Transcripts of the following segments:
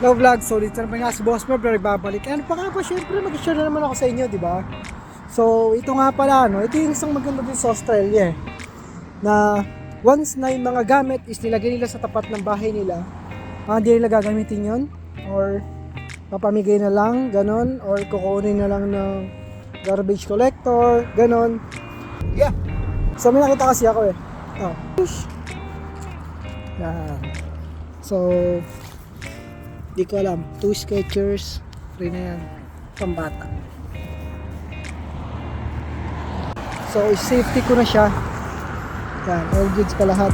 No vlog, so dito naman nga si Boss Merv na nagbabalik. Ano pa nga ba, syempre mag-share na naman ako sa inyo, di ba? So, ito nga pala, no, ito yung isang maganda din sa Australia eh. Na once na yung mga gamit is nilagay nila sa tapat ng bahay nila, ah, hindi nila gagamitin yon or papamigay na lang, ganon, or kukunin na lang ng garbage collector, ganon. Yeah. So, may nakita kasi ako eh. Oh. Yan. So, di ko alam. Two Skechers. Free na yan. Pambata. So, safety ko na siya. Yan. All goods pa lahat.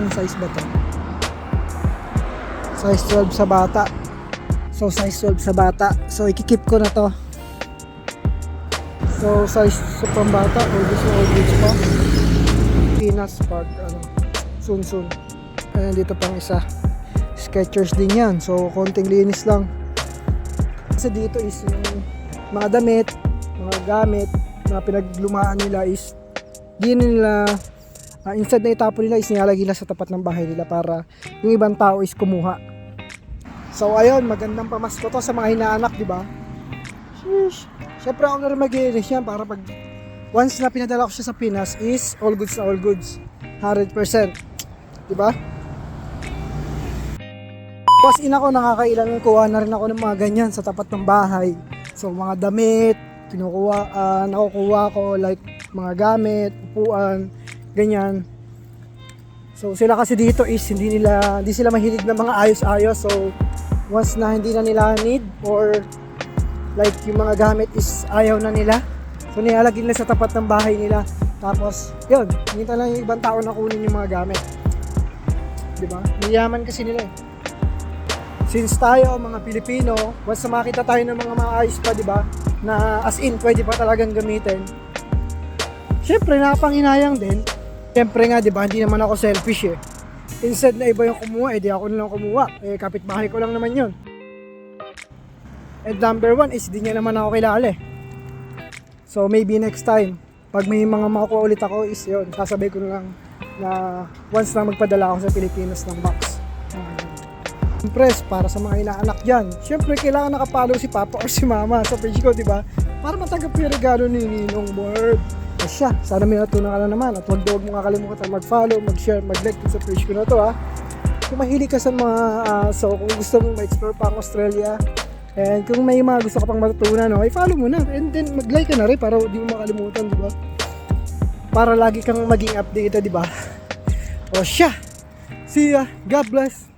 Yung size ba to? Size 12 sa bata. So, size 12 sa bata. So, ikikip ko na to. So, size sa pambata. All goods na all goods pa. Pinas Park. Ano. Soon, soon. Ayan, dito pang isa. Skechers din yan. So, konting linis lang. Kasi dito is yung mga damit, mga gamit, na pinaglumaan nila is di nila ah, instead na itapon nila is nilalagay nila sa tapat ng bahay nila para yung ibang tao is kumuha. So ayun, magandang pamasko to sa mga inaanak, di ba? Sheesh. Siyempre ako na rin mag-iinis yan para pag once na pinadala ko siya sa Pinas is all goods na all goods. 100%. Di ba? Tapos ina ko nakakailan kuha na rin ako ng mga ganyan sa tapat ng bahay. So mga damit, kinukuha, ah, nakukuha ko like mga gamit, upuan, ganyan. So sila kasi dito is hindi nila hindi sila mahilig ng mga ayos-ayos. So once na hindi na nila need or like yung mga gamit is ayaw na nila. So nilalagay nila sa tapat ng bahay nila. Tapos yun, hinta lang yung ibang tao na kunin yung mga gamit. 'Di ba? Mayaman kasi nila eh since tayo mga Pilipino, once na makita tayo ng mga maayos pa, di ba? Na as in, pwede pa talagang gamitin. Siyempre, nakapanginayang din. Siyempre nga, di ba, hindi naman ako selfish eh. Instead na iba yung kumuha, eh di ako na lang kumuha. Eh, kapitbahay ko lang naman yun. And number one is, di niya naman ako kilala eh. So, maybe next time, pag may mga makukuha ulit ako is yun, sasabay ko lang na once na magpadala ako sa Pilipinas ng box. Impress para sa mga inaanak dyan. Siyempre, kailangan nakapalo si Papa or si Mama sa page ko, di ba? Para matanggap yung regalo ni Ninong Borb. At siya, sana may natunan ka na naman. At huwag huwag mo kakalimutan mag-follow, mag-share, mag-like sa page ko na to, ha? Kung mahilig ka sa mga, ah, so kung gusto mong ma-explore pa ang Australia, and kung may mga gusto ka pang matutunan, no, ay follow mo na. And then, mag-like ka na rin para di mo makalimutan, di ba? Para lagi kang maging updated, di ba? O siya! See ya! God bless!